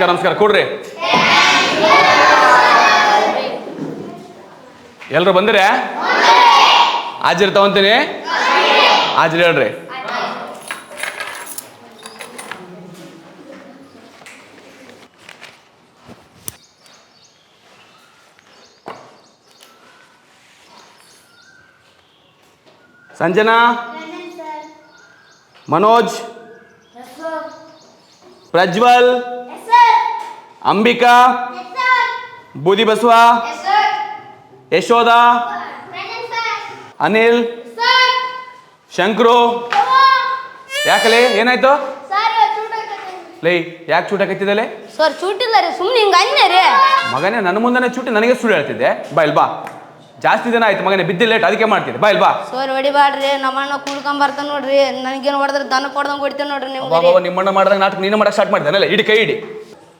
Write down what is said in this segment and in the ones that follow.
ನಮಸ್ಕಾರ ನಮಸ್ಕಾರ. ಕೊಡ್ರಿ. ಎಲ್ರು ಬಂದಿರ? ಹಾಜರಿ ತಗೊಂತೀನಿ ಹಾಜರಿ ಹೇಳ್ರಿ. ಸಂಜನಾ? ಮನೋಜ್? ಪ್ರಜ್ವಲ್? ಅಂಬಿಕಾ? ಬೂದಿ ಬಸವ? ಯಶೋಧ? ಅನಿಲ್? ಶಂಕ್ರು? ಯಾಕಲೆ? ಏನಾಯ್ತು? ಲೈ ಯಾಕೆ ಚೂಟ ಕತ್ತಿದಲೆ ಸರ್ ಚೂಟಿಲ್ಲ ರೀ ಸುಮ್ಮನೆ ಹಿಂಗ ಅನ್ನೇ ರೀ ಮಗನೇ ನನ್ನ ಮುಂದೆನೆ ಚೂಟಿ ನನಗೆ ಸುಳ್ಳು ಹೇಳ್ತಿದ್ದೆ. ಬಾ ಇಲ್ಲಿ ಬಾ. ಜಾಸ್ತಿ ದಿನ ಆಯ್ತು ಮಗನೇ ಬಿದ್ದಿ ಲೇಟ್ ಅದಕ್ಕೆ ಮಾಡ್ತಿದ್ದೆ. ಬಾ ಇಲ್ಲಿ ಬಾ. ಸರ್ ಹೊಡಿಬಾಡ್ರಿ ನಮ್ಮಣ್ಣ ಕುಳ್ಕೊಂಡ್ ಬರ್ತಾನ ನೋಡ್ರಿ. ನನಗೇನು ಹೊಡೆದ್ರೆ ದನ ಕೊಡ್ದಂಗೆ ಹೊಡಿತೇನೆ ನೋಡ್ರಿ ನೀವು ಬಾಬಾ ನಿಮ್ಮಣ್ಣ ಮಾಡಿದಾಗ ನಾಟಕ ನೀನು ಮಾಡಕ್ಕೆ ಸ್ಟಾರ್ಟ್ ಮಾಡಿದ್ದಾನಲ್ಲ ಇಡಿ ಕೈ ಇಡಿ.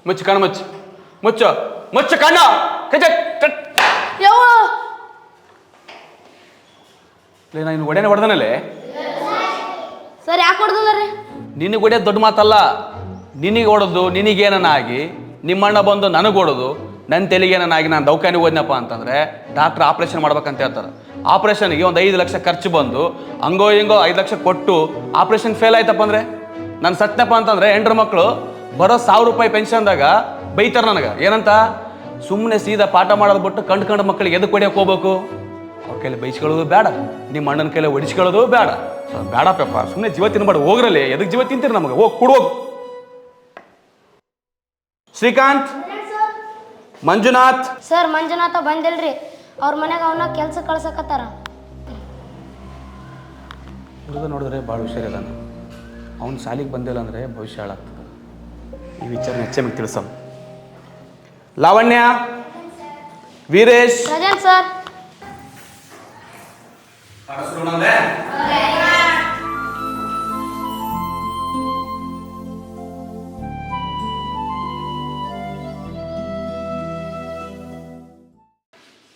ಮುಚ್ಚು ಕಣ್ಣು ಮುಚ್ಚು. ಮುಚ್ಚು. ಮುಚ್ಚು ಕಣ್ಣು. ಕಜ ಲೇ ನಾನು ಒಡೆನೆ ಹೊಡೆದನಲ್ಲೇ? ಸರ್ ಯಾಕೆ ಹೊಡೆದಲ್ಲ ರೀ? ನಿನಗೆ ಹೊಡೆಯೋದು ದೊಡ್ಡ ಮಾತಲ್ಲ. ನಿನಗೆ ಹೊಡೆದು ನಿನಗೇನನ್ನ ಆಗಿ ನಿಮ್ಮಣ್ಣ ಬಂದು ನನಗೆ ಹೊಡೆದು ನನ್ನ ತೆಲಿಗೇನಾಗಿ ನಾನು ದೌಖಾನಿಗೆ ಹೋದ್ನಪ್ಪ ಅಂತಂದರೆ ಡಾಕ್ಟ್ರ್ ಆಪ್ರೇಷನ್ ಮಾಡ್ಬೇಕಂತ ಹೇಳ್ತಾರೆ. ಆಪ್ರೇಷನ್ಗೆ ಒಂದು ಐದು ಲಕ್ಷ ಖರ್ಚು ಬಂದು ಹಂಗೋ ಹಿಂಗೋ ಐದು ಲಕ್ಷ ಕೊಟ್ಟು ಆಪ್ರೇಷನ್ ಫೇಲ್ ಆಯ್ತಪ್ಪ ಅಂದರೆ? ನಾನು ಸತ್ನಪ್ಪ ಅಂತಂದರೆ ಹೆಂಡ್ರ ಮಕ್ಕಳು ಬರೋ ಸಾವಿರ ರೂಪಾಯಿ ಪೆನ್ಷನ್ದಾಗ ಬೈತಾರೆ ನನಗೆ. ಏನಂತ? ಸುಮ್ಮನೆ ಸೀದಾ ಪಾಠ ಮಾಡೋದು ಬಿಟ್ಟು ಕಂಡು ಕಂಡು ಮಕ್ಕಳಿಗೆ ಎದಕ್ಕೆ ಕೊಡಿಯೋಕೆ ಹೋಗ್ಬೇಕು? ಅವ್ರ ಕೈಲಿ ಬೈಸ್ಕೊಳ್ಳೋದು ಬೇಡ ನಿಮ್ಮ ಅಣ್ಣನ ಕೈಲಿ ಒಡಿಸ್ಕೊಳ್ಳೋದು ಬೇಡ ಸೊ ಬೇಡ ಪೆಪ್ಪ ಸುಮ್ಮನೆ ಜೀವ ತಿನ್ಬೇಡ. ಹೋಗ್ರಲ್ಲಿ. ಎದಕ್ಕೆ ಜೀವ ತಿಂತೀರಿ ನಮಗೆ? ಹೋಗಿ ಕೊಡೋಗು ಶ್ರೀಕಾಂತ್? ಮಂಜುನಾಥ್? ಸರ್ ಮಂಜುನಾಥ ಬಂದಿಲ್ರಿ. ಅವ್ರ ಮನೆಗೆ ಅವನ್ನ ಕೆಲ್ಸ ಕಳ್ಸಕತ್ತಾರ. ಹುಡುಗ ನೋಡಿದ್ರೆ ಭಾಳ ಹುಷಾರಿಲ್ಲ ಅವ್ನು ಶಾಲಿಗೆ ಬಂದಿಲ್ಲ ಅಂದರೆ ಭವಿಷ್ಯ ಹಾಳಾಗ್ತದೆ. ಈ ವಿಚಾರ ಹೆಚ್ಚೆ ತಿಳಿಸಮ್ ಲಾವಣ್ಯ ವೀರೇಶ್. Present sir.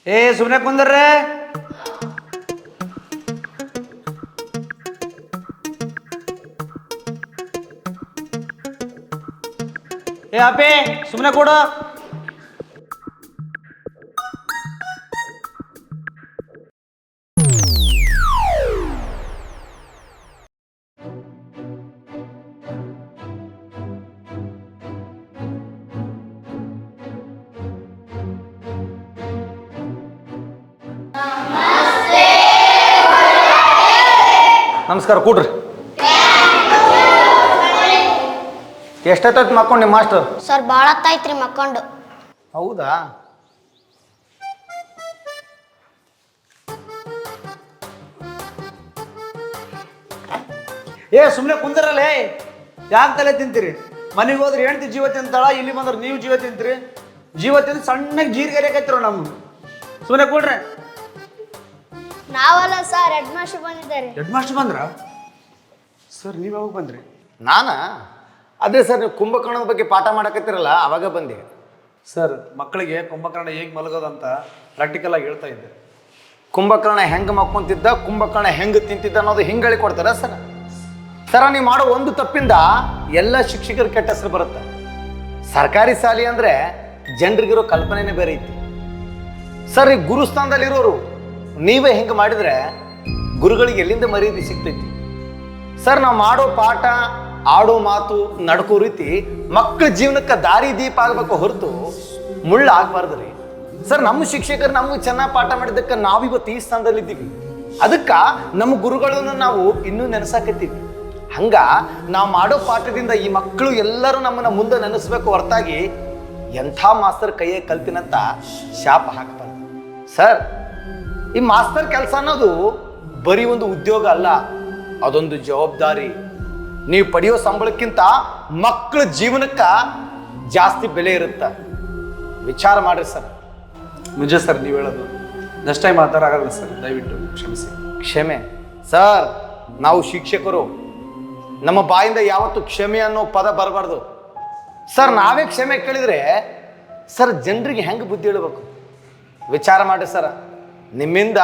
ಏ ಸುಮ್ಮನೆ ಕುಂದರ್ರೆ. ಅಪ್ಪಿ ಸುಮ್ಮನೆ ಕೊಡು. ನಮಸ್ಕಾರ ಕೂಡ್ರಿ. ಎಷ್ಟೊತ್ತೈತ್ ಮಕ್ಕೊಂಡು ನಿಮ್ಮ ಮಾಸ್ಟರ್? ಸರ್ ಭಾಳ ಹೊತ್ತಾಯ್ತ್ರಿ ಮಕ್ಕೊಂಡು. ಹೌದಾ? ಏ ಸುಮ್ಮನೆ ಕುಂದರಲ್ಲೇ ಯಾಕ ತಲೆ ತಿಂತೀರಿ? ಮನೆಗೆ ಹೋದ್ರೆ ಹೆಂಡ್ತಿ ಜೀವ ತಿಂತಾಳ ಇಲ್ಲಿ ಬಂದ್ರೆ ನೀವು ಜೀವ ತಿಂತೀರಿ? ಜೀವ ತಿಂದು ಸಣ್ಣಗೆ ಜೀರಿಗೆ ರೇಖಾಯ್ತಿರೋ ನಮ್ಮ ಸುಮ್ಮನೆ ಕೊಡ್ರಿ. ನಾವಲ್ಲ ಸರ್ ಹೆಡ್ ಮಾಸ್ಟರ್ ಬಂದಿದ್ದಾರೆ. ಹೆಡ್ ಮಾಸ್ಟರ್ ಬಂದ್ರ? ಸರ್ ನೀವು ಯಾವಾಗ ಬಂದ್ರಿ? ನಾನಾ? ಅದೇ ಸರ್ ನೀವು ಕುಂಭಕರ್ಣದ ಬಗ್ಗೆ ಪಾಠ ಮಾಡಕತ್ತಿರಲ್ಲ ಅವಾಗ ಬಂದೆ. ಸರ್ ಮಕ್ಕಳಿಗೆ ಕುಂಭಕರ್ಣ ಹೇಗೆ ಮಲಗೋದಂತ ಪ್ರಾಕ್ಟಿಕಲ್ ಆಗಿ ಹೇಳ್ತಾ ಇದ್ದೆ. ಕುಂಭಕರ್ಣ ಹೆಂಗೆ ಮಕ್ಕೊಂತಿದ್ದ ಕುಂಭಕರ್ಣ ಹೆಂಗೆ ತಿಂತಿದ್ದ ಅನ್ನೋದು ಹಿಂಗೆ ಹೇಳಿ ಕೊಡ್ತಾರ ಸರ್? ಸರ ನೀವು ಮಾಡೋ ಒಂದು ತಪ್ಪಿಂದ ಎಲ್ಲ ಶಿಕ್ಷಕರ ಕೆಟ್ಟ ಹೆಸರು ಬರುತ್ತೆ. ಸರ್ಕಾರಿ ಶಾಲೆ ಅಂದರೆ ಜನರಿಗಿರೋ ಕಲ್ಪನೆನೇ ಬೇರೆ ಐತಿ. ಸರ್ ಈ ಗುರುಸ್ಥಾನದಲ್ಲಿರೋರು ನೀವೇ ಹಿಂಗೆ ಮಾಡಿದ್ರೆ ಗುರುಗಳಿಗೆ ಎಲ್ಲಿಂದ ಮರ್ಯಾದೆ ಸಿಗ್ತೈತಿ? ಸರ್ ನಾವು ಮಾಡೋ ಪಾಠ ಆಡೋ ಮಾತು, ನಡ್ಕೋ ರೀತಿ ಮಕ್ಕಳ ಜೀವನಕ್ಕೆ ದಾರಿ ದೀಪ ಆಗ್ಬೇಕು ಹೊರತು ಮುಳ್ಳು ಆಗ್ಬಾರ್ದು ರೀ. ಸರ್, ನಮ್ಮ ಶಿಕ್ಷಕರು ನಮಗೆ ಚೆನ್ನಾಗಿ ಪಾಠ ಮಾಡಿದ್ದಕ್ಕೆ ನಾವಿವತ್ತು ಈ ಸ್ಥಾನದಲ್ಲಿದ್ದೀವಿ ಅದಕ್ಕೆ ನಮ್ಮ ಗುರುಗಳನ್ನು ನಾವು ಇನ್ನೂ ನೆನೆಸಾಕತ್ತೀವಿ. ಹಂಗ ನಾವು ಮಾಡೋ ಪಾಠದಿಂದ ಈ ಮಕ್ಕಳು ಎಲ್ಲರೂ ನಮ್ಮನ್ನ ಮುಂದೆ ನೆನೆಸ್ಬೇಕು ಹೊರತಾಗಿ ಎಂಥ ಮಾಸ್ತರ್ ಕೈಯೇ ಕಲ್ತಿನಂತ ಶಾಪ ಹಾಕ್ಬಾರ್ದು. ಸರ್, ಈ ಮಾಸ್ತರ್ ಕೆಲಸ ಅನ್ನೋದು ಬರೀ ಒಂದು ಉದ್ಯೋಗ ಅಲ್ಲ, ಅದೊಂದು ಜವಾಬ್ದಾರಿ. ನೀವು ಪಡೆಯೋ ಸಂಬಳಕ್ಕಿಂತ ಮಕ್ಕಳ ಜೀವನಕ್ಕೆ ಜಾಸ್ತಿ ಬೆಲೆ ಇರುತ್ತೆ. ವಿಚಾರ ಮಾಡಿರಿ ಸರ್. ನಿಜ ಸರ್ ನೀವು ಹೇಳೋದು ನೆಕ್ಸ್ಟ್ ಟೈಮ್ ಆ ಥರ ಆಗಲ್ಲ ಸರ್ ದಯವಿಟ್ಟು ಕ್ಷಮಿಸಿ. ಕ್ಷಮೆ. ಸರ್ ನಾವು ಶಿಕ್ಷಕರು. ನಮ್ಮ ಬಾಯಿಂದ ಯಾವತ್ತು ಕ್ಷಮೆ ಅನ್ನೋ ಪದ ಬರಬಾರ್ದು. ಸರ್ ನಾವೇ ಕ್ಷಮೆ ಕೇಳಿದರೆ ಸರ್ ಜನರಿಗೆ ಹೆಂಗೆ ಬುದ್ಧಿ ಹೇಳಬೇಕು? ವಿಚಾರ ಮಾಡಿ ಸರ್. ನಿಮ್ಮಿಂದ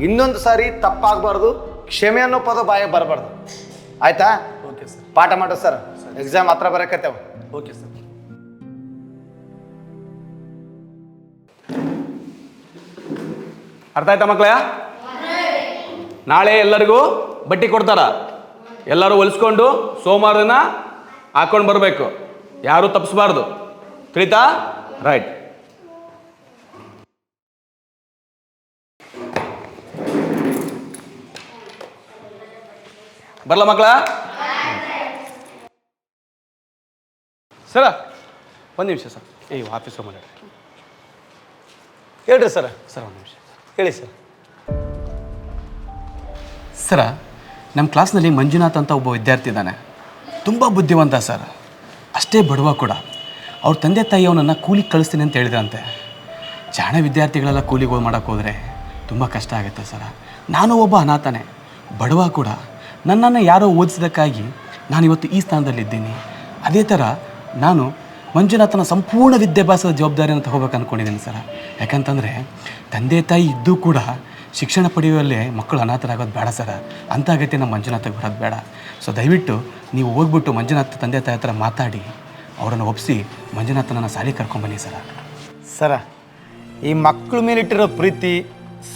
ಇನ್ನೊಂದು ಸಾರಿ ತಪ್ಪಾಗಬಾರ್ದು ಕ್ಷಮೆ ಅನ್ನೋ ಪದ ಬಾಯ ಬರಬಾರ್ದು. ಆಯ್ತಾ? ಓಕೆ ಸರ್ ಪಾಠ ಮಾಡು ಸರ್. ಎಕ್ಸಾಮ್ ಹತ್ರ ಬರಕತ್ತೇವ. ಓಕೆ ಸರ್ ಅರ್ಥ ಆಯ್ತಾ ಮಕ್ಕಳೇ? ನಾಳೆ ಎಲ್ಲರಿಗೂ ಬಟ್ಟಿ ಕೊಡ್ತಾರ. ಎಲ್ಲರೂ ಹೊಲಿಸ್ಕೊಂಡು ಸೋಮವಾರನ ದಿನ ಹಾಕೊಂಡು ಬರಬೇಕು. ಯಾರೂ ತಪ್ಪಿಸ್ಬಾರ್ದು ತಿಳಿತಾ ರೈಟ್ ಬರಲ ಮಕ್ಕಳ? ಸರ, ಒಂದು ನಿಮಿಷ ಸರ್. ಏಯ್ ಆಫೀಸ್ ಮಾಡಿ ಹೇಳ್ರಿ ಸರ. ಸರ್, ಒಂದು ನಿಮಿಷ. ಹೇಳಿ ಸರ್. ಸರ ನಮ್ಮ ಕ್ಲಾಸ್ನಲ್ಲಿ ಮಂಜುನಾಥ್ ಅಂತ ಒಬ್ಬ ವಿದ್ಯಾರ್ಥಿ ಇದ್ದಾನೆ. ತುಂಬ ಬುದ್ಧಿವಂತ ಸರ್. ಅಷ್ಟೇ ಬಡವ ಕೂಡ. ಅವ್ರ ತಂದೆ ತಾಯಿ ಅವನನ್ನು ಕೂಲಿಗೆ ಕಳಿಸ್ತೀನಿ ಅಂತ ಹೇಳಿದ್ರಂತೆ. ಜಾಣ ವಿದ್ಯಾರ್ಥಿಗಳೆಲ್ಲ ಕೂಲಿಗೆ ಮಾಡೋಕ್ಕೆ ಹೋದರೆ ತುಂಬ ಕಷ್ಟ ಆಗುತ್ತೆ ಸರ. ನಾನು ಒಬ್ಬ ಅನಾಥನೇ. ಬಡವ ಕೂಡ. ನನ್ನನ್ನು ಯಾರೋ ಓದಿಸೋದಕ್ಕಾಗಿ ನಾನು ಇವತ್ತು ಈ ಸ್ಥಾನದಲ್ಲಿದ್ದೀನಿ. ಅದೇ ಥರ ನಾನು ಮಂಜುನಾಥನ ಸಂಪೂರ್ಣ ವಿದ್ಯಾಭ್ಯಾಸದ ಜವಾಬ್ದಾರಿಯನ್ನು ತಗೋಬೇಕು ಅಂದ್ಕೊಂಡಿದ್ದೀನಿ ಸರ. ಯಾಕಂತಂದರೆ ತಂದೆ ತಾಯಿ ಇದ್ದೂ ಕೂಡ ಶಿಕ್ಷಣ ಪಡೆಯುವಲ್ಲಿ ಮಕ್ಕಳು ಅನಾಥರಾಗೋದು ಬೇಡ ಸರ. ಅಂಥ ಅಗತ್ಯ ನಮ್ಮ ಮಂಜುನಾಥಗೆ ಬರೋದು ಬೇಡ. ಸೊ ದಯವಿಟ್ಟು ನೀವು ಹೋಗ್ಬಿಟ್ಟು ಮಂಜುನಾಥ ತಂದೆ ತಾಯಿ ಹತ್ರ ಮಾತಾಡಿ, ಅವರನ್ನು ಒಪ್ಪಿಸಿ ಮಂಜುನಾಥನನ್ನು ಸಾಲಿ ಕರ್ಕೊಂಬನ್ನಿ ಸರ. ಸರ, ಈ ಮಕ್ಕಳ ಮೇಲಿಟ್ಟಿರೋ ಪ್ರೀತಿ,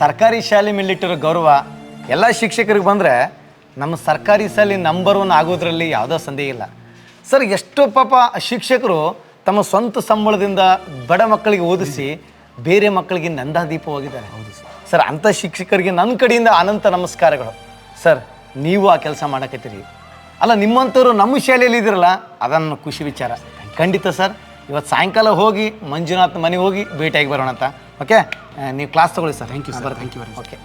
ಸರ್ಕಾರಿ ಶಾಲೆ ಮೇಲಿಟ್ಟಿರೋ ಗೌರವ ಎಲ್ಲ ಶಿಕ್ಷಕರಿಗೆ ಬಂದರೆ ನಮ್ಮ ಸರ್ಕಾರಿ ಶಾಲೆ ನಂಬರ್ ಒನ್ ಆಗೋದ್ರಲ್ಲಿ ಯಾವುದೋ ಸಂದೇಹ ಇಲ್ಲ. ಸರ್ ಎಷ್ಟು ಪಾಪ ಶಿಕ್ಷಕರು ತಮ್ಮ ಸ್ವಂತ ಸಂಬಳದಿಂದ ಬಡ ಮಕ್ಕಳಿಗೆ ಓದಿಸಿ ಬೇರೆ ಮಕ್ಕಳಿಗೆ ನಂದಾದೀಪವಾಗಿದ್ದಾರೆ ಹೌದು ಸರ್. ಸರ್ ಅಂಥ ಶಿಕ್ಷಕರಿಗೆ ನನ್ನ ಕಡೆಯಿಂದ ಅನಂತ ನಮಸ್ಕಾರಗಳು. ಸರ್ ನೀವು ಆ ಕೆಲಸ ಮಾಡಕತ್ತೀರಿ. ಅಲ್ಲ ನಿಮ್ಮಂಥವ್ರು ನಮ್ಮ ಶಾಲೆಯಲ್ಲಿ ಇದ್ದೀರಲ್ಲ ಅದನ್ನು ಖುಷಿ ವಿಚಾರ. ಖಂಡಿತ ಸರ್ ಇವತ್ತು ಸಾಯಂಕಾಲ ಹೋಗಿ ಮಂಜುನಾಥ್ ಮನೆಗೆ ಹೋಗಿ ಭೇಟಿಯಾಗಿ ಬರೋಣ ಅಂತ ಓಕೆ ನೀವು ಕ್ಲಾಸ್ ತಗೊಳ್ಳಿ sir. Thank you sir thank you very okay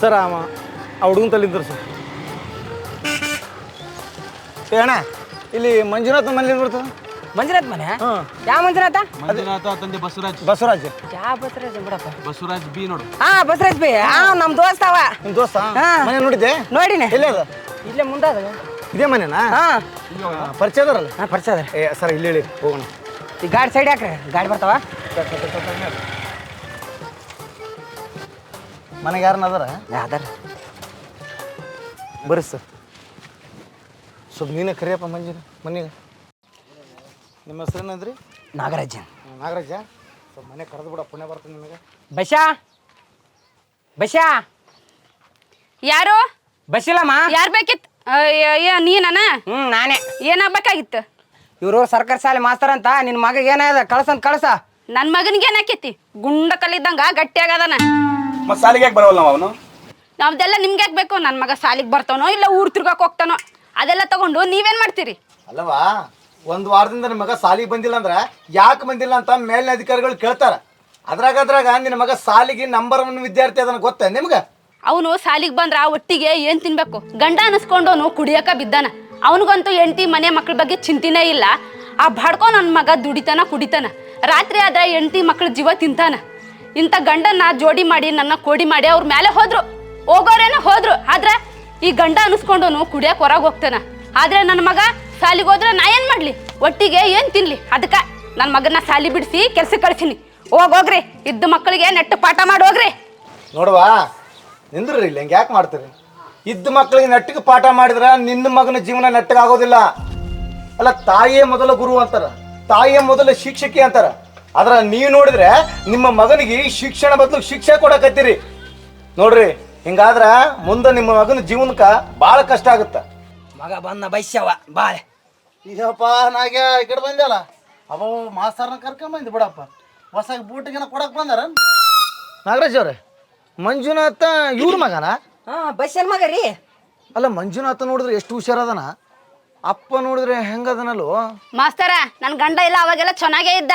sir ಅವ ಆ ಹುಡುಗನ ತಲ್ಲಿದ್ದರು ಸರ್ ಏ ಅಣ್ಣ ಇಲ್ಲಿ ಮಂಜುನಾಥ ಮನೇಲಿ ಬರ್ತದೆ ಮಂಜುನಾಥ ಮನೆ ಹಾಂ ಯಾವ ಮಂಜುನಾಥ ಮಂಜುನಾಥ ತಂದೆ ಬಸವರಾಜ್ ಬಸವರಾಜ್ ಯಾವ ಬಸವರಾಜ್ ಬಿಡಪ್ಪ ಬಸವರಾಜ್ ಬಿ ನೋಡು ಹಾ ಬಸವರಾಜ್ ಬಿ ಹಾ ನಮ್ ದೋಸ್ತ ಅವ ನಿಮ್ಮ ದೋಸ್ತ ಹಾ. ಮನೆ ನೋಡಿದ್ದೆ ನೋಡಿನಿ ಎಲ್ಲೇ ಅದ ಇಲ್ಲೇ ಮುಂದಾದ ಇದೇ ಮನೆನಾ ಹಾ ಪರಿಚಯ ಅದರಲ್ಲ ಹಾ ಪರಿಚಯ ಅದ ಏ ಸರ್ ಇಲ್ಲಿ ಹೇಳಿ ಹೋಗೋಣ ಈ ಗಾಡಿ ಸೈಡ್ ಹಾಕ್ರಿ ಗಾಡಿ ಬರ್ತಾವ ಮನೆಗೆ ಯಾರನ್ನ ಅದರ? ಯಾವ್ದಾರ ಬರ್ರಿ ಸರ್. ಸ್ವಲ್ಪ ನೀನೇ ಕರಿಯಪ್ಪ ಮಂಜಿನ ಮನೆಗೆ. ನಿಮ್ಮ ಹೆಸರು ಏನಂದ್ರಿ ನಾಗರಾಜನ್ ನಾಗರಾಜ ಸ್ವಲ್ಪ ಮನೆ ಕರೆದು ಬಿಡ ಪುಣ್ಯ ಬರ್ತದೆ ನಿಮಗೆ ಬಶಾ. ಬಶಾ. ಯಾರು? ಬಶಿಲಮ್ಮ. ಯಾರ್ ಬೇಕಿತ್ತು ಅಯ್ಯ ನೀನನ ಹ್ಮ್ ನಾನೇ. ಏನಾಗ್ಬೇಕಾಗಿತ್ತು? ಇವರು ಸರ್ಕಾರಿ ಶಾಲೆ ಮಾಸ್ತರ್ ಅಂತ ನಿನ್ ಮಗ ಏನಾದ ಕಳ್ಸಂತ ಕಳ್ಸ. ನನ್ನ ಮಗನಿಗೆ ಏನಾಕೈತಿ? ಗುಂಡ ಕಲ್ಲಿದ್ದಂಗ ಗಟ್ಟಿಯಾಗದಾನ ಮತ್ತೆ ಸಾಲಿಗೆ ಯಾಕೆ ಬರೋಲ್ಲ ಅವನು? ನಮ್ದೆಲ್ಲ ನಿಮ್ಗೆ ಯಾಕೆ ಬೇಕು? ನನ್ನ ಮಗ ಸಾಲಿಗೆ ಬರ್ತಾನೋ ಇಲ್ಲ ಊರ್ ತಿರ್ಗಾಕ್ ಹೋಗ್ತಾನೋ? ಅದೆಲ್ಲ ತಗೊಂಡು ನೀವೇನ್ ಮಾಡ್ತೀರಿ? ಅಲ್ಲವಾ ಒಂದ್ ವಾರದಿಂದ ನಿಮ್ಮ ಮಗ ಸಾಲಿಗೆ ಬಂದಿಲ್ಲ ಅಂದ್ರೆ ಯಾಕೆ ಬಂದಿಲ್ಲ ಅಂತ ಮೇಲಿನ ಅಧಿಕಾರಿಗಳು ಕೇಳ್ತಾರ. ಅದ್ರಾಗ ಅದ್ರಾಗ ನಿನ್ನ ಮಗ ಸಾಲಿಗೆ ನಂಬರ್ ಒನ್ ವಿದ್ಯಾರ್ಥಿ ಅದನ್ನ ಗೊತ್ತ ನಿಮ್ಗೆ? ಅವನು ಸಾಲಿಗೆ ಬಂದ್ರ ಒಟ್ಟಿಗೆ ಏನ್ ತಿನ್ಬೇಕು? ಗಂಡ ಅನಿಸ್ಕೊಂಡವನು ಕುಡಿಯಕ ಬಿದ್ದಾನ. ಅವನಿಗಂತೂ ಹೆಂಡತಿ ಮನೆ ಮಕ್ಳ ಬಗ್ಗೆ ಚಿಂತಿನೇ ಇಲ್ಲ. ಆ ಬಡ್ಕೊ ನನ್ನ ಮಗ ದುಡಿತಾನ ಕುಡಿತಾನ. ರಾತ್ರಿ ಆದ್ರೆ ಹೆಂಡತಿ ಮಕ್ಳ ಜೀವ ತಿಂತಾನ. ಇಂಥ ಗಂಡನ್ನ ಜೋಡಿ ಮಾಡಿ, ನನ್ನ ಕೋಡಿ ಮಾಡಿ ಅವ್ರ ಮೇಲೆ ಹೋದ್ರು. ಹೋಗೋರೇನ ಹೋದ್ರು. ಆದ್ರೆ ಈ ಗಂಡ ಅನಿಸ್ಕೊಂಡವನು ಕುಡಿಯಕ್ ಹೊರಗೆ ಹೋಗ್ತಾನ. ಆದ್ರೆ ನನ್ನ ಮಗ ಸಾಲಿಗೆ ಹೋದ್ರೆ ನಾ ಏನ್ ಮಾಡ್ಲಿ? ಒಟ್ಟಿಗೆ ಏನ್ ತಿನ್ಲಿ? ಅದಕ್ಕ ನನ್ನ ಮಗನ ಸಾಲಿ ಬಿಡಿಸಿ ಕೆಲ್ಸಕ್ಕೆ ಕಳಿಸೀನಿ. ಹೋಗ್ ಹೋಗ್ರಿ. ಇದ್ದ ಮಕ್ಕಳಿಗೆ ನೆಟ್ಟು ಪಾಠ ಮಾಡಿ ಹೋಗ್ರಿ. ನೋಡುವಾ, ನಿಂದ್ರಿ ಇಲ್ಲಿ, ಹೆಂಗೆ ಯಾಕೆ ಮಾಡ್ತೀರಿ? ಇದ್ದ ಮಕ್ಕಳಿಗೆ ನೆಟ್ಟಿಗೆ ಪಾಠ ಮಾಡಿದ್ರೆ ನಿನ್ನ ಮಗನ ಜೀವನ ನೆಟ್ಟಗಾಗೋದಿಲ್ಲ. ಅಲ್ಲ ತಾಯಿಯೇ ಮೊದಲ ಗುರು ಅಂತಾರ. ತಾಯಿಯೇ ಮೊದಲ ಶಿಕ್ಷಕಿ ಅಂತಾರ. ಆದ್ರ ನೀವು ನೋಡಿದ್ರೆ ನಿಮ್ಮ ಮಗನಿಗೆ ಶಿಕ್ಷಣ ಬದಲು ಶಿಕ್ಷೆ ಕೊಡಕತ್ತೀರಿ. ನೋಡ್ರಿ ಹಿಂಗಾದ್ರ ಮುಂದೆ ನಿಮ್ಮ ಮಗನ ಜೀವನಕ್ಕ ಭಾಳ ಕಷ್ಟ ಆಗುತ್ತ. ಮಗ ಬಂದ ಬೈಸ್ಯವ ಬಾಳೆ. ಇದಪ್ಪ ನಾಗೆ ಈ ಕಡೆ ಬಂದಲ್ಲ ಅವ ಮಾಸ್ತರ್ನ ಕರ್ಕೊಂಬಂದು ಬಿಡಪ್ಪ. ಹೊಸ ಬೂಟಿಗೆನ ಕೊಡಕ್ ಬಂದಾರ? ನಾಗರಾಜ್ ಅವ್ರೆ ಮಂಜುನಾಥ ಇವ್ರ ಮಗನ? ಹಾ ಬಸ್ಸನ್ ಮಗ ರೀ. ಅಲ್ಲ ಮಂಜುನಾಥ ನೋಡಿದ್ರೆ ಎಷ್ಟು ಹುಷಾರದನ ಅಪ್ಪ ನೋಡಿದ್ರೆ ಹೆಂಗದನಲ್ಲೂ ಮಾಸ್ತರ ನನ್ನ ಗಂಡ ಇಲ್ಲ ಅವಾಗೆಲ್ಲ ಚೆನ್ನಾಗೇ ಇದ್ದ.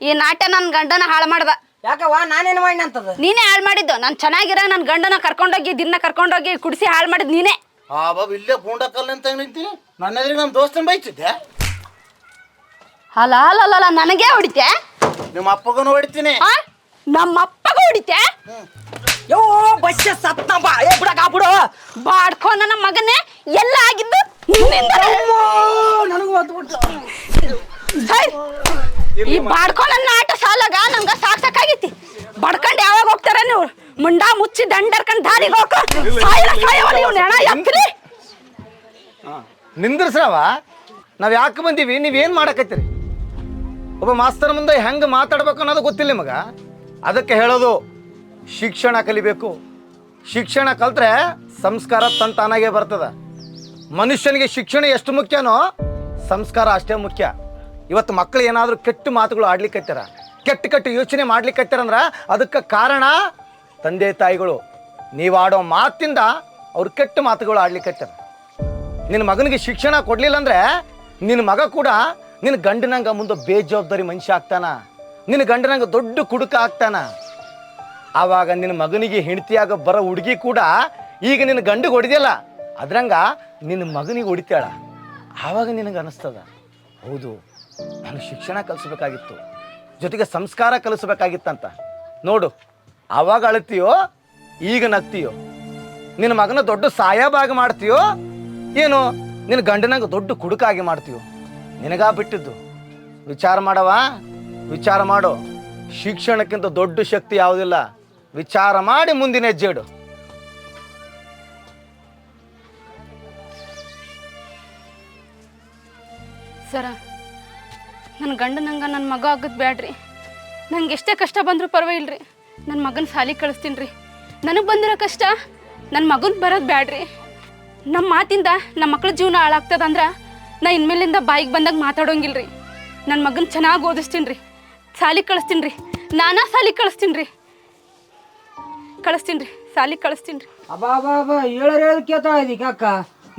ಈ ನಾಟ್ಯ ನನ್ನ ಗಂಡನ ಹಾಳು ಮಾಡ್ದ. ಯಾಕವ್ವ? ನಾನೇನು ಮಾಡಿ ಅಂತದ ನೀನೇ ಹಾಳು ಮಾಡಿದ್ದು. ನಾನು ಚೆನ್ನಾಗಿರ ನನ್ನ ಗಂಡನ ಕರ್ಕೊಂಡೋಗಿ ದಿನ ಕರ್ಕೊಂಡೋಗಿ ಕುಡಿಸಿ ಹಾಳು ಮಾಡಿದ್ ನೀನೇ. ಆ ಬಾಬು ಇಲ್ಲೇ ಪೂಂಡಕಲ್ ಅಂತ ನಿಂತೀನಿ? ನನ್ನ ಎದುರಿಗೆ ನಮ್ಮ ದೋಸ್ತನ ಬೈತಿದ್ದೆ ಅಲ್ಲ ಅಲ್ಲ ಅಲ್ಲ, ಅಲ್ಲ ನನಗೆ ಹೊಡಿತೆ ನಿಮ್ಮ ಅಪ್ಪಗೂ ಹೊಡಿತೀನಿ. ಆ? ನಮ್ಮ ಅಪ್ಪಗೂ ಹೊಡಿತೆ ಯೋ ಬಸ್ ಸತ್ನಪ್ಪ ಏ ಬಿಡಕ ಬಿಡು. ಬಾಡ್ಕೋ ನನ್ನ ಮಗನೇ ಎಲ್ಲ ಆಗಿದ್ದು ನಿನ್ನಿಂದಲೇ. ನನಗೂ ಒತ್ತು ಸೈ, ಈ ಬಾಡ್ಕೋ ನನ್ನ ಆಟ ಸಾಲಾಗ ನಮ್ಗ ಸಾಕ್ ಸಾಕಾಗೈತಿ ಬಡ್ಕಂಡ್ ಯಾವಾಗ ಹೋಗ್ತಾರ ನೀವು? ಮುಂಡ ಮುಚ್ಚಿ ದಂಡರ್ಕಂಡ್ ದಾರಿಗೆ ಹೋಗ ಸಾಯಲ್ಲ ನೀವು ಎತ್ರಿ. ನಿಂದ್ರಸ್ರವ? ನಾವು ಯಾಕೆ ಬಂದೀವಿ? ನೀವೇನು ಮಾಡಕತ್ತೀರಿ? ಒಬ್ಬ ಮಾಸ್ತರ್ ಮುಂದೆ ಹೆಂಗೆ ಮಾತಾಡ್ಬೇಕು ಅನ್ನೋದು ಗೊತ್ತಿಲ್ಲ ನಿಮಗ. ಅದಕ್ಕೆ ಹೇಳೋದು ಶಿಕ್ಷಣ ಕಲಿಬೇಕು. ಶಿಕ್ಷಣ ಕಲ್ತ್ರೆ ಸಂಸ್ಕಾರ ತಂತಾನಾಗೆ ಬರ್ತದ. ಮನುಷ್ಯನಿಗೆ ಶಿಕ್ಷಣ ಎಷ್ಟು ಮುಖ್ಯನೋ ಸಂಸ್ಕಾರ ಅಷ್ಟೇ ಮುಖ್ಯ. ಇವತ್ತು ಮಕ್ಕಳು ಏನಾದರೂ ಕೆಟ್ಟ ಮಾತುಗಳು ಆಡ್ಲಿಕ್ಕತ್ತಾರ ಕೆಟ್ಟ ಕೆಟ್ಟ ಯೋಚನೆ ಮಾಡ್ಲಿಕ್ಕತ್ತಾರಂದ್ರ ಅದಕ್ಕೆ ಕಾರಣ ತಂದೆ ತಾಯಿಗಳು. ನೀವು ಆಡೋ ಮಾತಿಂದ ಅವ್ರು ಕೆಟ್ಟ ಮಾತುಗಳು ಆಡ್ಲಿಕ್ಕತ್ತಾರ ನಿನ್ನ ಮಗನಿಗೆ ಶಿಕ್ಷಣ ಕೊಡಲಿಲ್ಲ ಅಂದರೆ ನಿನ್ನ ಮಗ ಕೂಡ ನಿನ್ನ ಗಂಡನಂಗ ಮುಂದೆ ಬೇಜವಾಬ್ದಾರಿ ಮನುಷ್ಯ ಆಗ್ತಾನ. ನಿನ್ನ ಗಂಡನಂಗ ದೊಡ್ಡ ಕುಡುಕ ಆಗ್ತಾನ. ಆವಾಗ ನಿನ್ನ ಮಗನಿಗೆ ಹೆಂಡತಿಯಾಗ ಬರೋ ಹುಡುಗಿ ಕೂಡ ಈಗ ನಿನ್ನ ಗಂಡಿಗೆ ಹೊಡೆದಿಲ್ಲ. ಅದ್ರಂಗ ನಿನ್ನ ಮಗನಿಗೆ ಹೊಡಿತಾಳ. ಆವಾಗ ನಿನಗೆ ಅನಿಸ್ತದ. ಹೌದು. ನಾನು ಶಿಕ್ಷಣ ಕಲಿಸ್ಬೇಕಾಗಿತ್ತು, ಜೊತೆಗೆ ಸಂಸ್ಕಾರ ಕಲಿಸ್ಬೇಕಾಗಿತ್ತಂತ. ನೋಡು ಅವಾಗ ಅಳ್ತೀಯೋ, ಈಗ ನಗ್ತೀಯೋ? ನಿನ್ನ ಮಗನ ದೊಡ್ಡ ಸಾಯಾಬಾಗಿ ಮಾಡ್ತೀಯೋ? ಏನು, ನಿನ್ನ ಗಂಡನಂಗ ದೊಡ್ಡ ಕುಡುಕಾಗಿ ಮಾಡ್ತೀಯೋ? ನಿನಗಾ ಬಿಟ್ಟಿದ್ದು. ವಿಚಾರ ಮಾಡವ? ವಿಚಾರ ಮಾಡು. ಶಿಕ್ಷಣಕ್ಕಿಂತ ದೊಡ್ಡ ಶಕ್ತಿ ಯಾವುದಿಲ್ಲ. ವಿಚಾರ ಮಾಡಿ ಮುಂದಿನ ಹೆಜ್ಜೆ ಇಡು. ಸರ ನನ್ನ ಗಂಡ ನಂಗೆ ನನ್ನ ಮಗ ಆಗೋದು ಬ್ಯಾಡ್ರಿ. ನಂಗೆ ಎಷ್ಟೇ ಕಷ್ಟ ಬಂದರೂ ಪರವಾಗಿಲ್ರಿ. ನನ್ನ ಮಗನ ಸಾಲಿ ಕಳಿಸ್ತೀನಿ ರೀ ನನಗೆ ಬಂದಿರೋ ಕಷ್ಟ ನನ್ನ ಮಗನ ಬರೋದು ಬ್ಯಾಡ್ರಿ. ನಮ್ಮ ಮಾತಿಂದ ನಮ್ಮ ಮಕ್ಳ ಜೀವನ ಹಾಳಾಗ್ತದಂದ್ರೆ ನಾ ಇನ್ಮೇಲಿಂದ ಬಾಯಿಗೆ ಬಂದಾಗ ಮಾತಾಡೋಂಗಿಲ್ರಿ. ನನ್ನ ಮಗನ ಚೆನ್ನಾಗಿ ಓದಿಸ್ತೀನಿ ರೀ ಸಾಲಿ ಕಳಿಸ್ತೀನಿ ರೀ ನಾನಾ ಸಾಲಿ ಕಳಿಸ್ತೀನಿ ರೀ ಕಳಿಸ್ತೀನಿ ರೀ ಸಾಲಿ ಕಳಿಸ್ತೀನಿ ರೀ ಅಬ್ಬಾ ಅಬ್ಬಾ ಹೇಳೋರು ಹೇಳೋದು ಕೇಳ್ತಾಳ ಇದೀಗ ಅಕ್ಕ.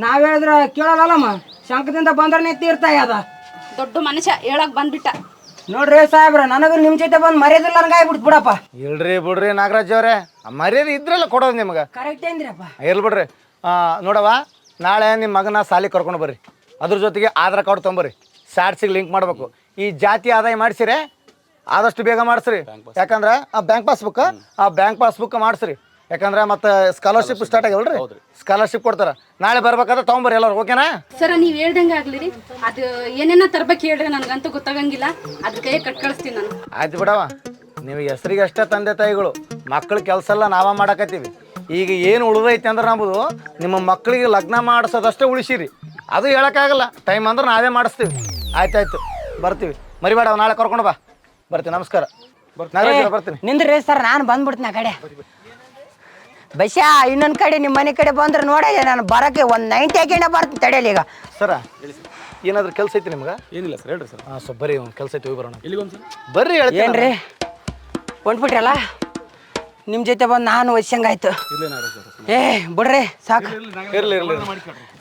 ನಾವ್ ಹೇಳಿದ್ರ ಕೇಳಲ್ಲಮ್ಮ ಶಂಕದಿಂದ ಬಂದ್ರೆ ತೀರ್ತಾ ಅದ ದೊಡ್ಡ ಮನುಷ್ಯ ಹೇಳಕ್ ಬಂದ್ಬಿಟ್ಟ. ನೋಡ್ರಿ ಸಾಹೇಬ್ರ ನನಗೂ ನಿಮ್ ಜೊತೆ ಬಂದು ಮರ್ಯಾದಿಲ್ಲ ನನಗೆ ಆಗ್ಬಿಡ್ತು ಬಿಡಪ್ಪ. ಇಲ್ರಿ ಬಿಡ್ರಿ ನಾಗರಾಜ್ ಅವರೇ ಮರ್ಯಾದೆ ಇದ್ರಲ್ಲ ಕೊಡೋದು ನಿಮ್ಗೆ. ಕರೆಕ್ಟ್ ಏನ್ರಿಪ್ಪ ಇರ್ಲಿ ಬಿಡ್ರಿ. ಆ, ನೋಡವ್ವ ನಾಳೆ ನಿಮ್ಮ ಮಗನ ಸಾಲಿ ಕರ್ಕೊಂಡು ಬರ್ರಿ. ಅದ್ರ ಜೊತೆಗೆ ಆಧಾರ್ ಕಾರ್ಡ್ ತೊಗೊಂಬರ್ರಿ. ಸ್ಯಾಟ್ಸಿಗೆ ಲಿಂಕ್ ಮಾಡಬೇಕು. ಈ ಜಾತಿ ಆದಾಯ ಮಾಡಿಸಿರೆ ಆದಷ್ಟು ಬೇಗ ಮಾಡಿಸ್ರಿ. ಯಾಕಂದ್ರೆ ಆ ಬ್ಯಾಂಕ್ ಪಾಸ್ಬುಕ್ ಆ ಬ್ಯಾಂಕ್ ಪಾಸ್ಬುಕ್ ಮಾಡಿಸ್ರಿ. ಯಾಕಂದ್ರೆ ಮತ್ತೆ ಸ್ಕಾಲರ್ಶಿಪ್ ಸ್ಟಾರ್ಟ್ ಆಗಿಲ್ರಿ ಸ್ಕಾಲರ್ಶಿಪ್ ಕೊಡ್ತಾರ. ನಾಳೆ ಬರ್ಬೇಕಾದ್ರೆ ತಗೊಂಬರ್ರಿ ಎಲ್ಲರೂ ಓಕೆನಾ ಸರ್ ನೀವ್ ಹೇಳ್ದಂಗೆ ಆಗ್ಲಿ ರೀ ಅದು ಏನೇನ ತರ್ಬೇಕು ಹೇಳ್ರಿ ನನ್ಗಂತೂ ಗೊತ್ತಾಗಂಗಿಲ್ಲ. ಅದ್ರ ಕೈ ಕಟ್ ಕಳಿಸ್ತೀನಿ ನಾನು. ಆಯ್ತು ಬಿಡವ ನೀವು ಹೆಸರಿಗೆ ಅಷ್ಟೇ ತಂದೆ ತಾಯಿಗಳು. ಮಕ್ಕಳ ಕೆಲಸ ಎಲ್ಲ ನಾವ ಮಾಡಕತ್ತೀವಿ. ಈಗ ಏನು ಉಳಿದೈತೆ ಅಂದ್ರೆ ನಮ್ಮದು ನಿಮ್ಮ ಮಕ್ಕಳಿಗೆ ಲಗ್ನ ಮಾಡಿಸೋದಷ್ಟೇ ಉಳಿಸಿರಿ. ಅದು ಹೇಳಕ್ಕಾಗಲ್ಲ. ಟೈಮ್ ಅಂದ್ರೆ ನಾವೇ ಮಾಡಿಸ್ತೀವಿ. ಆಯ್ತಾಯ್ತು. ಬರ್ತೀವಿ. ಮರಿಬೇಡ ನಾಳೆ ಕರ್ಕೊಂಡು ಬಾ. ಬರ್ತೀನಿ ನಮಸ್ಕಾರ. ಬರ್ತೀನಿ. ನಿಂದ್ರಿ ಸರ್ ನಾನು ಬಂದ್ಬಿಡ್ತೀನಿ ಆ ಕಡೆ. ಬಸ್ಯಾ ಇನ್ನೊಂದ್ ಕಡೆ ನಿಮ್ಮ ಮನೆ ಕಡೆ ಬಂದ್ರೆ ನೋಡೇ ನಾನು ಬರಕ್ಕೆ ಒಂದ್ ನೈಂಟಿ ಹಾಕಿನ ಬರ್ತೀನಿ ತಡೆಯಲ್ಲ ಈಗ. ಸರ ಏನಾದ್ರು ಕೆಲಸ ಐತಿ ನಿಮ್ಗೆ? ಏನಿಲ್ಲ ಸರ್ ಹೇಳ್ರಿ ಸರ್. ಹಾಂ ಸೊ ಬರ್ರಿ ಒಂದು ಕೆಲಸ ಐತಿ ಹೋಗಿ ಬರೋಣ. ಎಲ್ಲಿಗೊಂದು ಸರ್ ಬರ್ರಿ ಹೇಳ್ತೀನಿ ಏನ್ರಿ? ಹೊಂಟ್ಬಿಟ್ರಲ್ಲ? ನಿಮ್ಮ ಜೊತೆ ಬಂದು ನಾನು ಒಯ್ಸಂಗಾಯ್ತು ಏ ಬಿಡ್ರಿ ಸಾಕು. ಇರ್ಲಿ ಇರ್ಲಿ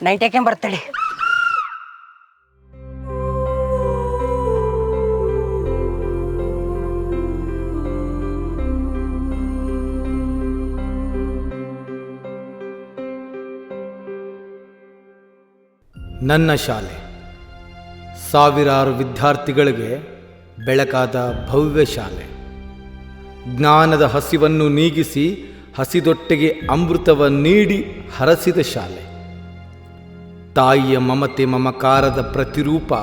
ನೈಂಟಿ ಹಾಕ್ಯಂಡ್ ಬರ್ತೇಳಿ ನನ್ನ ಶಾಲೆ. ಸಾವಿರಾರು ವಿದ್ಯಾರ್ಥಿಗಳಿಗೆ ಬೆಳಕಾದ ಭವ್ಯ ಶಾಲೆ. ಜ್ಞಾನದ ಹಸಿವನ್ನು ನೀಗಿಸಿ ಹಸಿದೊಟ್ಟೆಗೆ ಅಮೃತವ ನೀಡಿ ಹರಸಿದ ಶಾಲೆ. ತಾಯಿಯ ಮಮತೆ ಮಮಕಾರದ ಪ್ರತಿರೂಪ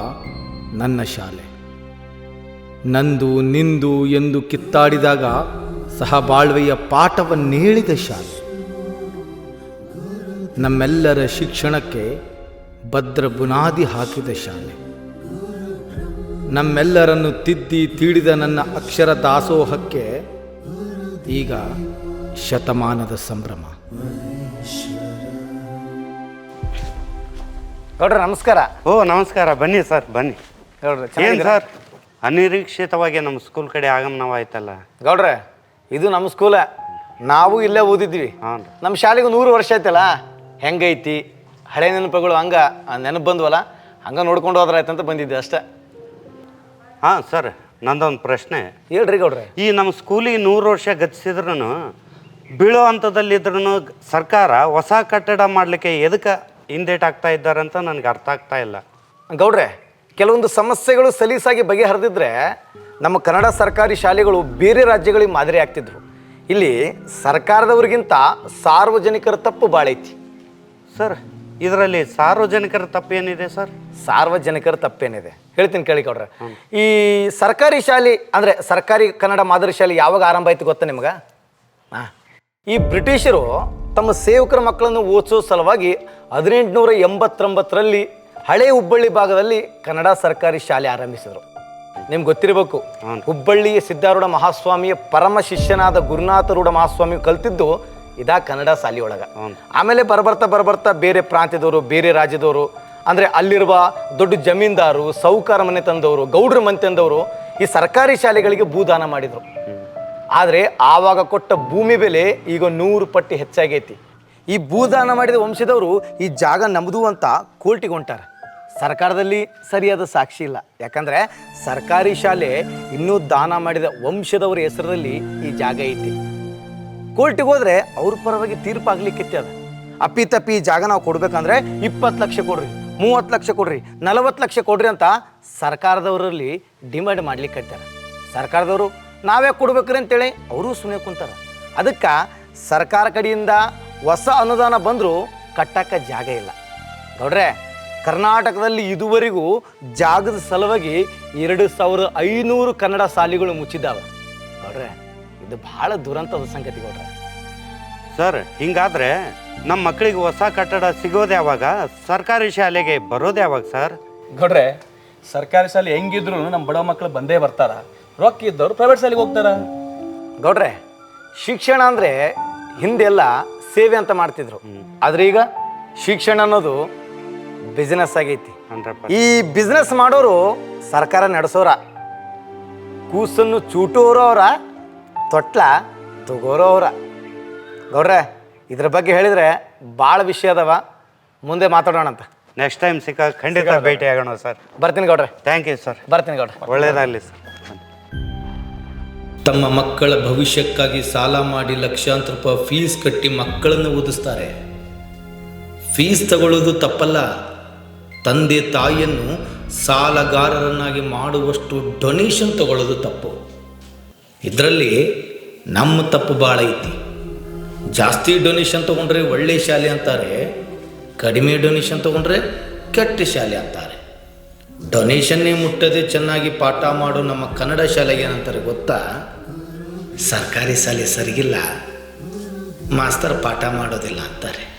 ನನ್ನ ಶಾಲೆ. ನಂದು, ನಿಂದು ಎಂದು ಕಿತ್ತಾಡಿದಾಗ ಸಹಬಾಳ್ವೆಯ ಪಾಠವನ್ನೇಳಿದ ಶಾಲೆ. ನಮ್ಮೆಲ್ಲರ ಶಿಕ್ಷಣಕ್ಕೆ ಭದ್ರ ಬುನಾದಿ ಹಾಕಿದ ಶಾಲೆ. ನಮ್ಮೆಲ್ಲರನ್ನು ತಿದ್ದಿ ತೀಡಿದ ನನ್ನ ಅಕ್ಷರ ದಾಸೋಹಕ್ಕೆ ಈಗ ಶತಮಾನದ ಸಂಭ್ರಮ. ಗೌಡ್ರ ನಮಸ್ಕಾರ. ಓ ನಮಸ್ಕಾರ. ಬನ್ನಿ ಸರ್ ಬನ್ನಿ. ಗೌಡ್ರ ಏನು ಚೆನ್ನಾಗಿದ್ದೀರಾ? ಸರ್? ಅನಿರೀಕ್ಷಿತವಾಗಿ ನಮ್ಮ ಸ್ಕೂಲ್ ಕಡೆ ಆಗಮನವಾಯ್ತಲ್ಲ. ಗೌಡ್ರೆ ಇದು ನಮ್ಮ ಸ್ಕೂಲ. ನಾವು ಇಲ್ಲೇ ಓದಿದ್ವಿ. ಹಾಂ ನಮ್ಮ ಶಾಲೆಗೆ ನೂರು ವರ್ಷ ಆಯ್ತಲ್ಲ? ಹೆಂಗೈತಿ? ಹಳೆ ನೆನಪುಗಳು ಹಂಗ ನೆನಪು ಬಂದ್ವಲ್ಲ ಹಂಗ ನೋಡ್ಕೊಂಡು ಹೋದ್ರೆ ಆಯ್ತಂತ ಬಂದಿದ್ದೆ ಅಷ್ಟೇ. ಹಾಂ ಸರ್ ನಂದೊಂದು ಪ್ರಶ್ನೆ. ಹೇಳ್ರಿ ಗೌಡ್ರೆ. ಈ ನಮ್ಮ ಸ್ಕೂಲಿಗೆ ನೂರು ವರ್ಷ ಗತಿಸಿದ್ರು ಬೀಳೋ ಹಂತದಲ್ಲಿದ್ರೂ ಸರ್ಕಾರ ಹೊಸ ಕಟ್ಟಡ ಮಾಡಲಿಕ್ಕೆ ಎದಕ್ಕೆ ಹಿಂದೇಟಾಗ್ತಾ ಇದ್ದಾರೆ ಅಂತ ನನಗೆ ಅರ್ಥ ಆಗ್ತಾ ಇಲ್ಲ. ಗೌಡ್ರೆ ಕೆಲವೊಂದು ಸಮಸ್ಯೆಗಳು ಸಲೀಸಾಗಿ ಬಗೆಹರಿದಿದ್ರೆ ನಮ್ಮ ಕನ್ನಡ ಸರ್ಕಾರಿ ಶಾಲೆಗಳು ಬೇರೆ ರಾಜ್ಯಗಳಿಗೆ ಮಾದರಿ ಆಗ್ತಿದ್ರು ಇಲ್ಲಿ ಸರ್ಕಾರದವ್ರಿಗಿಂತ ಸಾರ್ವಜನಿಕರ ತಪ್ಪು ಭಾಳ ಐತಿ ಸರ್ ಇದರಲ್ಲಿ ಸಾರ್ವಜನಿಕರ ತಪ್ಪೇನಿದೆ ಸರ್? ಸಾರ್ವಜನಿಕರ ತಪ್ಪೇನಿದೆ. ಹೇಳ್ತೀನಿ ಕೇಳಿ ಕೊಡ್ರೆ ಈ ಸರ್ಕಾರಿ ಶಾಲೆ ಅಂದರೆ ಸರ್ಕಾರಿ ಕನ್ನಡ ಮಾದರಿ ಶಾಲೆ ಯಾವಾಗ ಆರಂಭ ಆಯ್ತು ಗೊತ್ತಾ ನಿಮ್ಗೆ? ಹಾಂ ಈ ಬ್ರಿಟಿಷರು ತಮ್ಮ ಸೇವಕರ ಮಕ್ಕಳನ್ನು ಓದಿಸೋ ಸಲುವಾಗಿ ಹದಿನೆಂಟುನೂರ ಎಂಬತ್ತೊಂಬತ್ತರಲ್ಲಿ ಹಳೆ ಹುಬ್ಬಳ್ಳಿ ಭಾಗದಲ್ಲಿ ಕನ್ನಡ ಸರ್ಕಾರಿ ಶಾಲೆ ಆರಂಭಿಸಿದರು. ನಿಮ್ಗೆ ಗೊತ್ತಿರಬೇಕು ಹುಬ್ಬಳ್ಳಿಯ ಸಿದ್ಧಾರೂಢ ಮಹಾಸ್ವಾಮಿಯ ಪರಮ ಶಿಷ್ಯನಾದ ಗುರುನಾಥರೂಢ ಮಹಾಸ್ವಾಮಿ ಕಲ್ತಿದ್ದು ಇದಾ ಕನ್ನಡ ಶಾಲೆಯೊಳಗ ಆಮೇಲೆ ಬರಬರ್ತಾ ಬರಬರ್ತಾ ಬೇರೆ ಪ್ರಾಂತ್ಯದವರು ಬೇರೆ ರಾಜ್ಯದವರು ಅಂದರೆ ಅಲ್ಲಿರುವ ದೊಡ್ಡ ಜಮೀನ್ದಾರು ಸೌಕಾರ ಮನೆ ತಂದವರು ಗೌಡ್ರ ಮನೆ ತಂದವರು ಈ ಸರ್ಕಾರಿ ಶಾಲೆಗಳಿಗೆ ಭೂದಾನ ಮಾಡಿದರು. ಆದರೆ ಆವಾಗ ಕೊಟ್ಟ ಭೂಮಿ ಬೆಲೆ ಈಗ ನೂರು ಪಟ್ಟು ಹೆಚ್ಚಾಗೈತಿ. ಈ ಭೂದಾನ ಮಾಡಿದ ವಂಶದವರು ಈ ಜಾಗ ನಮ್ಮದು ಅಂತ ಕೋರ್ಟಿಗೆ ಹೊಂಟಾರ. ಸರ್ಕಾರದಲ್ಲಿ ಸರಿಯಾದ ಸಾಕ್ಷಿ ಇಲ್ಲ. ಯಾಕಂದ್ರೆ ಸರ್ಕಾರಿ ಶಾಲೆ ಇನ್ನೂ ದಾನ ಮಾಡಿದ ವಂಶದವರ ಹೆಸರಲ್ಲಿ ಈ ಜಾಗ ಐತಿ. ಕೋರ್ಟಿಗೆ ಹೋದ್ರೆ ಅವ್ರ ಪರವಾಗಿ ತೀರ್ಪು ಆಗ್ಲಿಕ್ಕೆ ಅದ ಅಪ್ಪಿ ತಪ್ಪಿ ಜಾಗ ನಾವು ಕೊಡ್ಬೇಕಂದ್ರೆ ಇಪ್ಪತ್ತು ಲಕ್ಷ ಕೊಡ್ರಿ, ಮೂವತ್ತು ಲಕ್ಷ ಕೊಡ್ರಿ, ನಲವತ್ತು ಲಕ್ಷ ಕೊಡ್ರಿ ಅಂತ ಸರ್ಕಾರದವರಲ್ಲಿ ಡಿಮ್ಯಾಂಡ್ ಮಾಡ್ಲಿಕ್ಕೆ ಸರ್ಕಾರದವರು ನಾವೇ ಕೊಡ್ಬೇಕ್ರಿ ಅಂತೇಳಿ ಅವರು ಸುಮ್ಮನೆ ಕುಂತಾರ. ಅದಕ್ಕೆ ಸರ್ಕಾರ ಕಡೆಯಿಂದ ಹೊಸ ಅನುದಾನ ಬಂದರೂ ಕಟ್ಟಕ್ಕೆ ಜಾಗ ಇಲ್ಲ. ನೋಡ್ರೆ, ಕರ್ನಾಟಕದಲ್ಲಿ ಇದುವರೆಗೂ ಜಾಗದ ಸಲುವಾಗಿ ಎರಡು ಸಾವಿರದ ಐನೂರು ಕನ್ನಡ ಶಾಲೆಗಳು ಮುಚ್ಚಿದ್ದಾವೆ. ನೋಡ್ರೆ ಇದು ಬಹಳ ದುರಂತದ ಸಂಗತಿ ಗೌಡ್ರ. ಸರ್ ಹಿಂಗಾದ್ರೆ ನಮ್ಮ ಮಕ್ಕಳಿಗೆ ಹೊಸ ಕಟ್ಟಡ ಸಿಗೋದೆ ಯಾವಾಗ? ಸರ್ಕಾರಿ ಶಾಲೆಗೆ ಬರೋದು ಯಾವಾಗ ಸರ್? ಗೌಡ್ರೆ ಸರ್ಕಾರಿ ಶಾಲೆ ಹೆಂಗಿದ್ರು ನಮ್ಮ ಬಡ ಮಕ್ಕಳು ಬಂದೇ ಬರ್ತಾರ. ರೊಕ್ಕ ಇದ್ದವ್ರು ಪ್ರೈವೇಟ್ ಶಾಲೆಗೆ ಹೋಗ್ತಾರ. ಗೌಡ್ರೆ ಶಿಕ್ಷಣ ಅಂದರೆ ಹಿಂದೆಲ್ಲ ಸೇವೆ ಅಂತ ಮಾಡ್ತಿದ್ರು. ಆದ್ರೆ ಈಗ ಶಿಕ್ಷಣ ಅನ್ನೋದು ಬಿಸ್ನೆಸ್ ಆಗೈತಿ. ಹಂಡ್ರೆಡ್ ಈ ಬಿಸ್ನೆಸ್ ಮಾಡೋರು ಸರ್ಕಾರ ನಡೆಸೋರ. ಕೂಸನ್ನು ಚೂಟೋರು ಅವರ. ತೊಟ್ಲ ತಗೋರೋ ಅವರ. ಗೌಡ್ರೆ ಇದ್ರ ಬಗ್ಗೆ ಹೇಳಿದ್ರೆ ಭಾಳ ವಿಷಯ ಅದಾವ. ಮುಂದೆ ಮಾತಾಡೋಣ ಅಂತ ನೆಕ್ಸ್ಟ್ ಟೈಮ್ ಸಿಕ್ಕ ಖಂಡಿತ ಭೇಟಿ ಆಗೋಣ ಸರ್. ಬರ್ತೀನಿ ಗೌಡ್ರೆ. ಥ್ಯಾಂಕ್ ಯು ಸರ್ ಬರ್ತೀನಿ ಗೌಡ್ರೆ. ಒಳ್ಳೇದಾಗಲಿ ಸರ್. ತಮ್ಮ ಮಕ್ಕಳ ಭವಿಷ್ಯಕ್ಕಾಗಿ ಸಾಲ ಮಾಡಿ ಲಕ್ಷಾಂತರ ರೂಪಾಯಿ ಫೀಸ್ ಕಟ್ಟಿ ಮಕ್ಕಳನ್ನು ಓದಿಸ್ತಾರೆ. ಫೀಸ್ ತಗೊಳ್ಳೋದು ತಪ್ಪಲ್ಲ. ತಂದೆ ತಾಯಿಯನ್ನು ಸಾಲಗಾರರನ್ನಾಗಿ ಮಾಡುವಷ್ಟು ಡೊನೇಷನ್ ತಗೊಳ್ಳೋದು ತಪ್ಪು. ಇದರಲ್ಲಿ ನಮ್ಮ ತಪ್ಪು ಭಾಳ ಐತಿ. ಜಾಸ್ತಿ ಡೊನೇಷನ್ ತೊಗೊಂಡ್ರೆ ಒಳ್ಳೆ ಶಾಲೆ ಅಂತಾರೆ, ಕಡಿಮೆ ಡೊನೇಷನ್ ತೊಗೊಂಡ್ರೆ ಕೆಟ್ಟ ಶಾಲೆ ಅಂತಾರೆ. ಡೊನೇಷನ್ನೇ ಮುಟ್ಟದೆ ಚೆನ್ನಾಗಿ ಪಾಠ ಮಾಡೋ ನಮ್ಮ ಕನ್ನಡ ಶಾಲೆಗೆ ಏನಂತಾರೆ ಗೊತ್ತಾ? ಸರ್ಕಾರಿ ಶಾಲೆ ಸರಿಗಿಲ್ಲ, ಮಾಸ್ತರ್ ಪಾಠ ಮಾಡೋದಿಲ್ಲ ಅಂತಾರೆ.